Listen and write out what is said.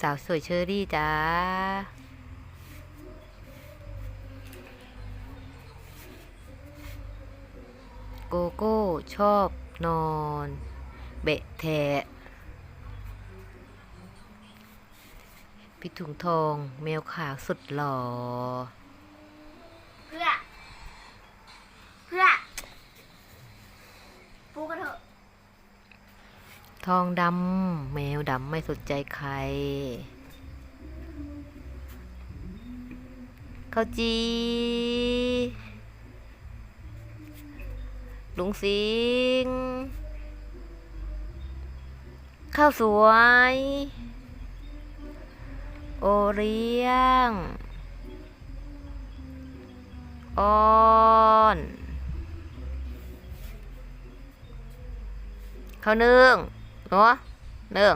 สาวสวยเชอรี่จ้าโกโก้ชอบนอน เบะแทะพี่ถุงทองแมวขาวสุดหล่อ เพื่อ เพื่อปูกันเถอะ ทองดำแมวดำไม่สนใจใครข้าวจีลุงสิงข้าวสวย โอเรียงออนข้าวนึ่ง เนาะนึ่ง